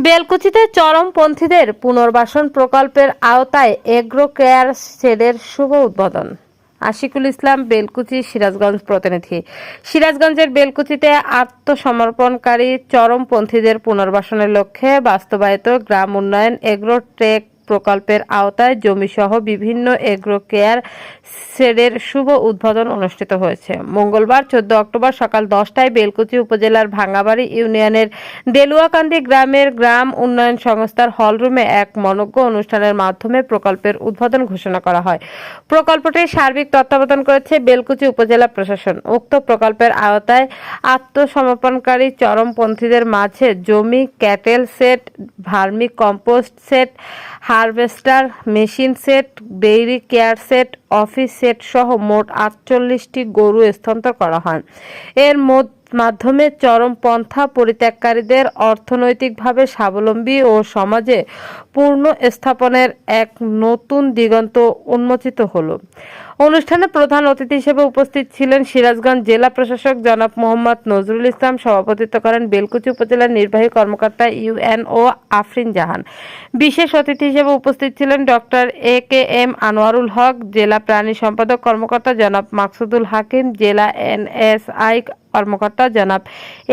বেলকুচিতে চরমপন্থীদের পুনর্বাসন প্রকল্পের আওতায় এগ্রো কেয়ার সেলের শুভ উদ্বোধন। আশিকুল ইসলাম, বেলকুচি সিরাজগঞ্জ প্রতিনিধি। সিরাজগঞ্জের বেলকুচিতে আত্মসমর্পণকারী চরমপন্থীদের পুনর্বাসনের লক্ষ্যে বাস্তবায়িত গ্রাম উন্নয়ন এগ্রো ট্রেক প্রকল্পের আওতায় জমিসহ বিভিন্ন এগ্রো কেয়ার শেডের শুভ উদ্বোধন অনুষ্ঠিত হয়েছে। মঙ্গলবার চোদ্দ অক্টোবর সকাল দশটায় বেলকুচি উপজেলার ভাঙ্গাবাড়ি ইউনিয়নের দেলুয়াকান্দি গ্রামের গ্রাম উন্নয়ন সংস্থার হলরুমে এক মনজ্ঞ অনুষ্ঠানের মাধ্যমে প্রকল্পের উদ্বোধন ঘোষণা করা হয়। প্রকল্পটির সার্বিক তত্ত্বাবধান করেছে বেলকুচি উপজেলা প্রশাসন। উক্ত প্রকল্পের আওতায় আত্মসমর্পণকারী চরমপন্থীদের মাঝে জমি, cattle set, vermi compost set harvester, machine set dairy care set, office set সহ মোট আটচল্লিশটি গরু স্থানান্তর করা হয়। এর মধ্য মাধ্যমে চরমপন্থা পরিত্যাগকারীদের অর্থনৈতিকভাবে স্বাবলম্বী ও সমাজে পূর্ণ স্থাপনের এক নতুন দিগন্ত উন্মোচিত হলো। অনুষ্ঠানে প্রধান অতিথি হিসেবে উপস্থিত ছিলেন সিরাজগঞ্জ জেলা প্রশাসক জনাব মোহাম্মদ নজরুল ইসলাম, সভাপতিত্ব করেন বেলকুচি উপজেলার নির্বাহী কর্মকর্তা ইউএনও আফরিন জাহান। বিশেষ অতিথি হিসেবে উপস্থিত ছিলেন doctor A K M Anwarul Haque, জেলা প্রাণী সম্পাদক কর্মকর্তা জনাব মাকসুদুল হাকিম, জেলা এনএসআই কর্মকর্তা জনাব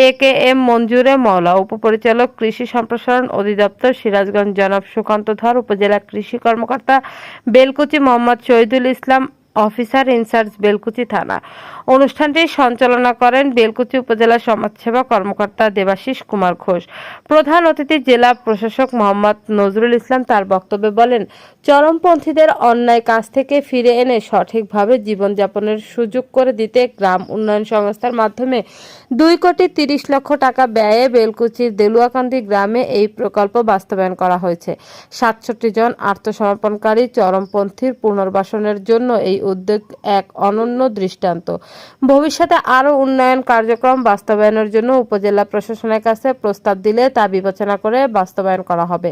এ কে এম মঞ্জুরে মওলা, উপপরিচালক কৃষি সম্প্রসারণ অধিদপ্তর সিরাজগঞ্জ। জনাব সুকান্ত ধর, উপজেলা কৃষি কর্মকর্তা Belkuchi Mohammad Shahidul Islam officer in charge Belkuchi থানা। অনুষ্ঠানটি সঞ্চালনা করেন বেলকুচি উপজেলা সমাজসেবা কর্মকর্তা দেবাশিস কুমার ঘোষ। প্রধান অতিথি জেলা প্রশাসক মোহাম্মদ নজরুল ইসলাম তার বক্তব্যে বলেন, চরমপন্থীদের অন্যায় কাজ থেকে ফিরে এনে সঠিকভাবে জীবনযাপনের সুযোগ করে দিতে গ্রাম উন্নয়ন সংস্থার মাধ্যমে দুই কোটি তিরিশ লক্ষ টাকা ব্যয়ে বেলকুচির দেলুয়াকান্দি গ্রামে এই প্রকল্প বাস্তবায়ন করা হয়েছে। সাতষট্টি জন আত্মসমর্পণকারী চরমপন্থীর পুনর্বাসনের জন্য এই উদ্যোগ এক অনন্য দৃষ্টান্ত। ভবিষ্যতে আরও উন্নয়ন কার্যক্রম বাস্তবায়নের জন্য উপজেলা প্রশাসনের কাছে প্রস্তাব দিলে তা বিবেচনা করে বাস্তবায়ন করা হবে।